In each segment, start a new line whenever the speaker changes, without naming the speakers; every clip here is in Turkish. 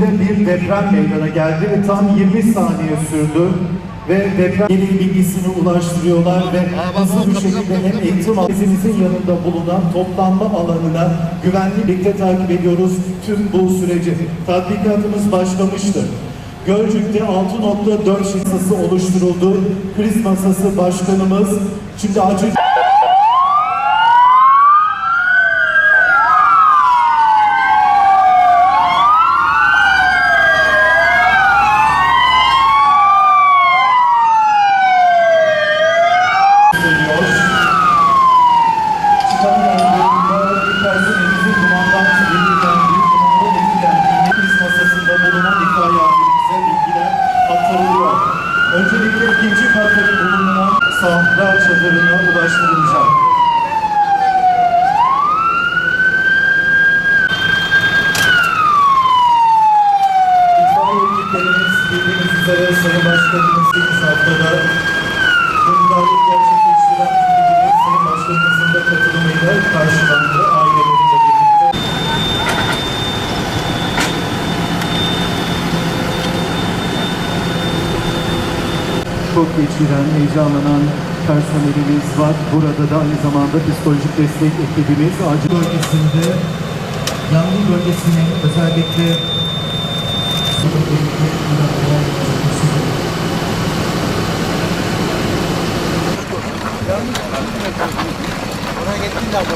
içinde bir deprem meydana geldi ve tam 20 saniye sürdü. Ve deprem bilgisini ulaştırıyorlar ve hızlı bir şekilde hem eğitim merkezimizin yanında bulunan toplanma alanına güvenli birlikte takip ediyoruz tüm bu süreci. Tatbikatımız başlamıştır. Gölcük'te 6.4 masası oluşturuldu. Kriz masası başkanımız şimdi acil Sayın Başkanımız 8 haftada bu müdahaleyi gerçekleştiren ekibimiz Sayın Başkanımızın da katılımıyla karşılandı aileleriyle birlikte. Çok geçiren, heyecanlanan personelimiz var. Burada da aynı zamanda psikolojik destek ekibimiz acil bölgesinde yangın bölgesinin özellikle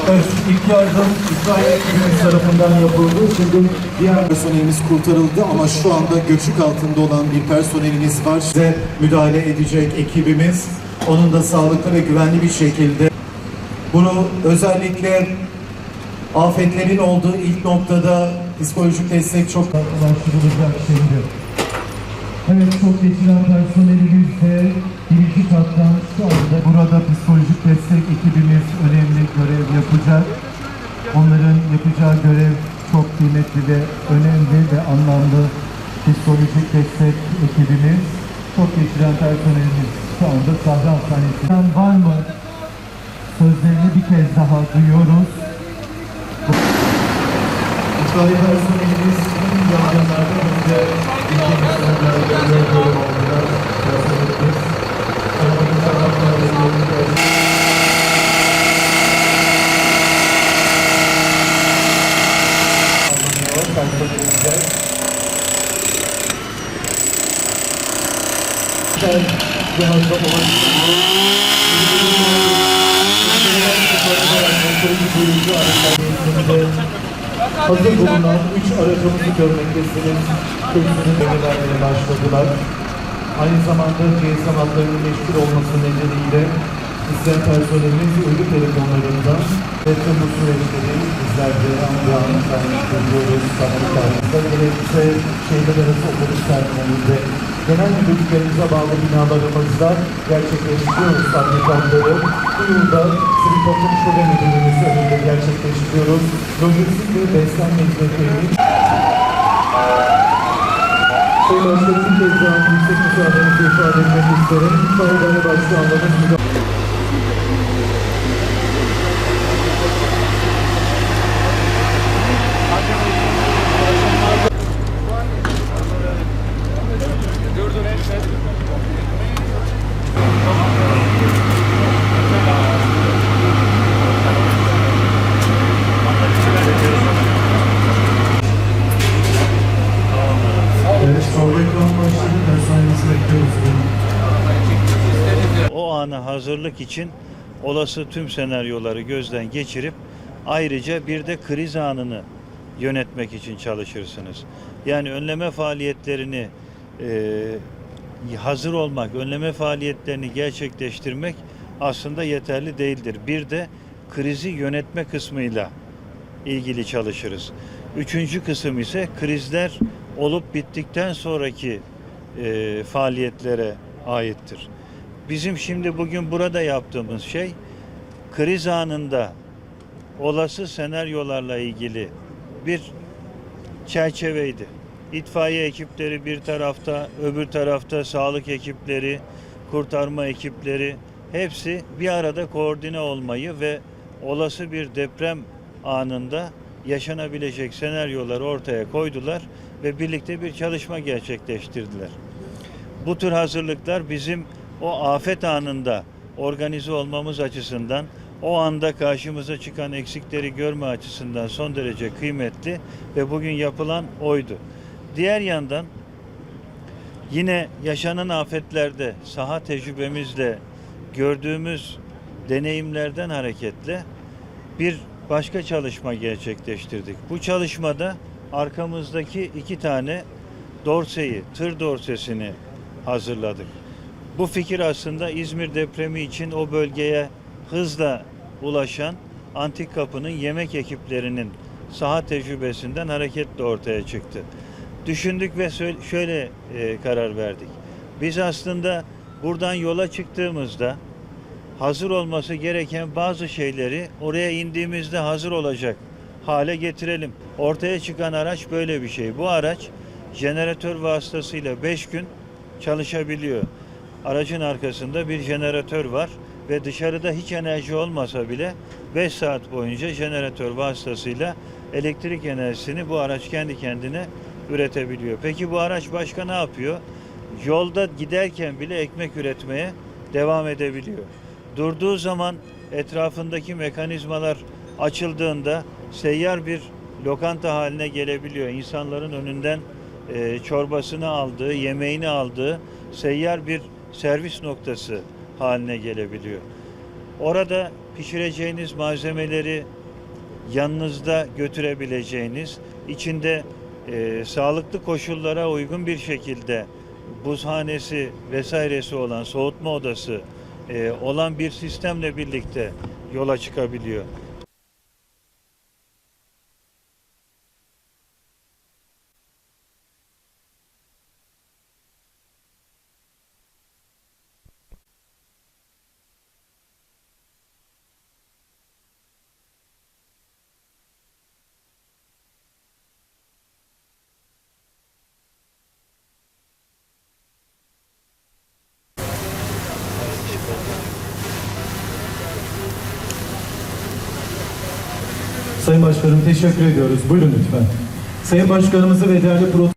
Evet, ilk yardım itfaiye ekibimiz tarafından yapıldı. Şimdi diğer personelimiz kurtarıldı ama şu anda göçük altında olan bir personelimiz var. Size müdahale edecek ekibimiz. Onun da sağlıklı ve güvenli bir şekilde bunu özellikle afetlerin olduğu ilk noktada psikolojik destek çok ulaştırılacak şimdi. Evet çok geçiren personelimiz de birinci kattan şu anda burada psikolojik destek ekibimiz önemli görev yapacak. Onların yapacağı görev çok kıymetli ve önemli ve anlamlı psikolojik destek ekibimiz. Çok geçiren personelimiz şu anda Sahra Hastanesi'nden var mı? Sözlerini bir kez daha duyuyoruz. İtfaiye personelimiz tüm yangınlarda önce ülkemizden görev Hazır bulunan üç aracımızı görmektesiniz. Hepsinin vermeye başladılar. Aynı zamanda GSM hatlarının meşgul olması nedeniyle isteyen personelimiz uydu telefonlarından deprem bu süreçleri bizler de anı anı kaynaklanıyoruz. Sanatlarımızda gerekirse şehirler arası otobüs terminalinde genel müdürlüklerimize bağlı binalarımızda gerçekleştiriyoruz fabrikatları. Bu yılda Sivil Toplum Şube Müdürlüğümüz önünde gerçekleştiriyoruz. Lojistik ve beslenme hizmetlerini Sayın Başkanım bir kez daha yüksek müsaadenizle ifade etmek isterim. Sayın Başkanlığımız müdahale Evet,
o ana hazırlık için olası tüm senaryoları gözden geçirip ayrıca bir de kriz anını yönetmek için çalışırsınız. Yani önleme faaliyetlerini e, hazır olmak, önleme faaliyetlerini gerçekleştirmek aslında yeterli değildir. Bir de krizi yönetme kısmıyla ilgili çalışırız. Üçüncü kısım ise krizler olup bittikten sonraki e, faaliyetlere aittir. Bizim şimdi bugün burada yaptığımız şey kriz anında olası senaryolarla ilgili bir çerçeveydi. İtfaiye ekipleri bir tarafta, öbür tarafta sağlık ekipleri, kurtarma ekipleri hepsi bir arada koordine olmayı ve olası bir deprem anında yaşanabilecek senaryoları ortaya koydular ve birlikte bir çalışma gerçekleştirdiler. Bu tür hazırlıklar bizim o afet anında organize olmamız açısından, o anda karşımıza çıkan eksikleri görme açısından son derece kıymetli ve bugün yapılan oydu. Diğer yandan yine yaşanan afetlerde saha tecrübemizle gördüğümüz deneyimlerden hareketle bir başka çalışma gerçekleştirdik. Bu çalışmada arkamızdaki iki tane dorseyi, tır dorsesini hazırladık. Bu fikir aslında İzmir depremi için o bölgeye hızla ulaşan Antik Kapı'nın yemek ekiplerinin saha tecrübesinden hareketle ortaya çıktı. Düşündük ve şöyle e, karar verdik. Biz aslında buradan yola çıktığımızda hazır olması gereken bazı şeyleri oraya indiğimizde hazır olacak hale getirelim. Ortaya çıkan araç böyle bir şey. Bu araç jeneratör vasıtasıyla 5 gün çalışabiliyor. Aracın arkasında bir jeneratör var ve dışarıda hiç enerji olmasa bile 5 saat boyunca jeneratör vasıtasıyla elektrik enerjisini bu araç kendi kendine üretebiliyor. Peki bu araç başka ne yapıyor? Yolda giderken bile ekmek üretmeye devam edebiliyor. Durduğu zaman etrafındaki mekanizmalar açıldığında seyyar bir lokanta haline gelebiliyor. İnsanların önünden e, çorbasını aldığı, yemeğini aldığı seyyar bir servis noktası haline gelebiliyor. Orada pişireceğiniz malzemeleri yanınızda götürebileceğiniz, içinde e, sağlıklı koşullara uygun bir şekilde buzhanesi vesairesi olan soğutma odası e, olan bir sistemle birlikte yola çıkabiliyor.
Sayın Başkanım teşekkür ediyoruz. Buyurun lütfen. Sayın Başkanımızı ve değerli